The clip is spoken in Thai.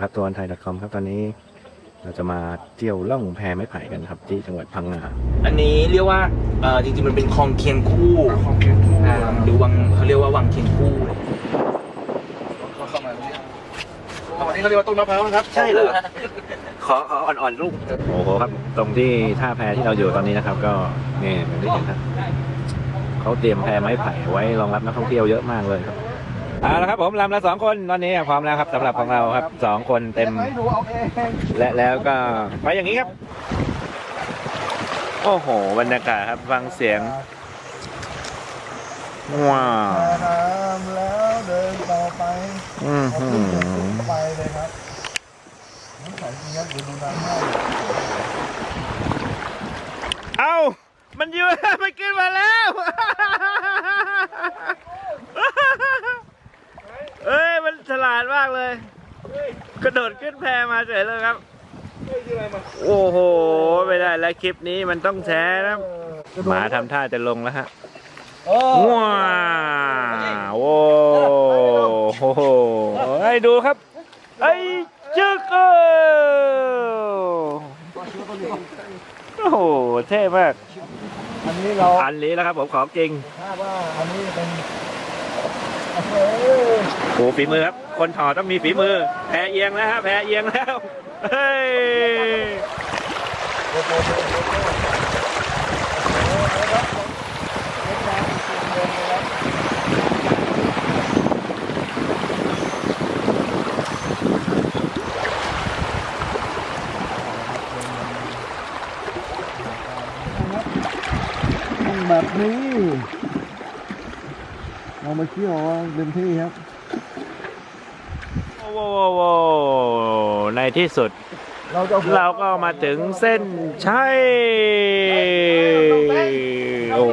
ครับตัวอันไทย .com ครับตอนนี้เราจะมาเที่ยวล่องแพไม้ไผ่กันครับ ที่จังหวัดพังงาอันนี้เรียกว่าเอ่อจริงๆมันเป็นคลองเคียงคู่ของเพียงคู่อ่าหรือวังเขาเรียกว่าวังเคียงคู่ก็เข้ามาเนี่ยเอาวันนี้เขาเรียกว่าต้นมะพร้าวนะครับใช่เหรอขอขออ่อนๆลูกโอ้โหครับ ตรงที่ท่าแพที่เราอยู่ตอนนี้นะครับ ก็นี่อย่างที่เห็นครับเขาเตรียมแพไม้ไผ่ไว้รองรับนักท่องเที่ยวเยอะมากเลยครับ เอาละครับผมลำละสองคนตอนนี้พร้อมแล้วครับสำหรับของเราครับสองคนเต็ม ให้ดูเอาเองและแล้วก็ไปอย่างนี้ครับ โอ้โหบรรยากาศครับฟังเสียงว้าวน้ำแล้วเดินต่อไปอือเอาหืขึ้นเดินอไปเลยครับน้ำใสจริงครับเดี๋ยวดูน้ำให้เอ้ามันยืนมันขึ้นมาแล้ว เอ้ย มันฉลาดมากเลย กระโดดขึ้นแพมาเฉยเลยครับ โอ้โห ไม่ได้แล้วคลิปนี้มันต้องแชร์นะหมาทำท่าจะลงแล้วฮะว้าวโอ้โหให้ดูครับ ไอ้จึกเออโอ้โห เท่มาก อันนี้เรา อันนี้แล้วครับผมของจริงคาดว่าอันนี้เป็น โอ้โหโอ้ฝีมือครับ คนถอดต้องมีฝีมือ แพเอียงแล้วฮะแพเอียงแล้ว เฮ้ยแบบนี้ เอามาเขี่ยวเต็มที่ครับโอ้โหในที่สุด เราก็มาถึงเส้นชัย